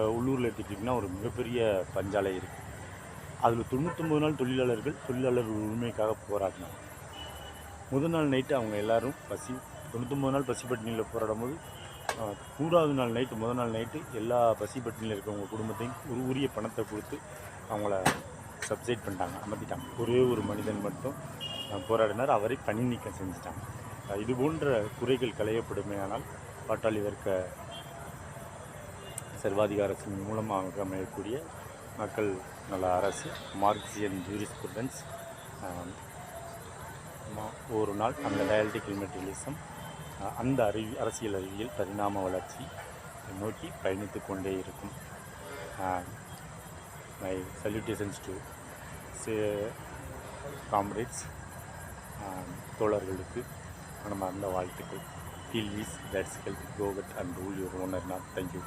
உள்ளூரில் எடுத்துக்கிட்டிங்கன்னா ஒரு மிகப்பெரிய பஞ்சாலை இருக்குது அதில் தொண்ணூற்றொம்பது நாள் தொழிலாளர்கள் தொழிலாளர் உரிமைக்காக போராடினாங்க. முதல் நாள் நைட்டு அவங்க எல்லாரும் பசி தொண்ணூற்றொம்பது நாள் பசி பட்டினியில் போராடும் போது நூறாவது நாள் நைட்டு முதல் நாள் நைட்டு எல்லா பசி பட்டினியில் இருக்கிறவங்க குடும்பத்தையும் ஒரு உரிய பணத்தை கொடுத்து அவங்கள சப்சைட் பண்ணிட்டாங்க அமர்த்திட்டாங்க. ஒரே ஒரு மனிதன் மட்டும் போராடினார். அவரை பணி நீக்கம் செஞ்சுட்டாங்க. இது போன்ற குறைகள் களையப்படுமே ஆனால் பாட்டாளி வர்க்க சர்வாதிகாரத்தின் மூலமாக அமையக்கூடிய மக்கள் நல அரசு மார்க்சியன் ஜூரிஸ்புடன்ஸ் ஒரு நாள் அந்த டயல்டிக்கல் மெட்டீரியலிசம் அந்த அறிவி அரசியல் அறிவியல் பரிணாம வளர்ச்சி நோக்கி பயணித்து கொண்டே இருக்கும். மை சல்யூட்டேஷன்ஸ் டு காம்ரேட்ஸ் தோழர்களுக்கு நம்ம அந்த வாழ்த்துக்கள் feel views that's health கோகட் and rule your owner not thank you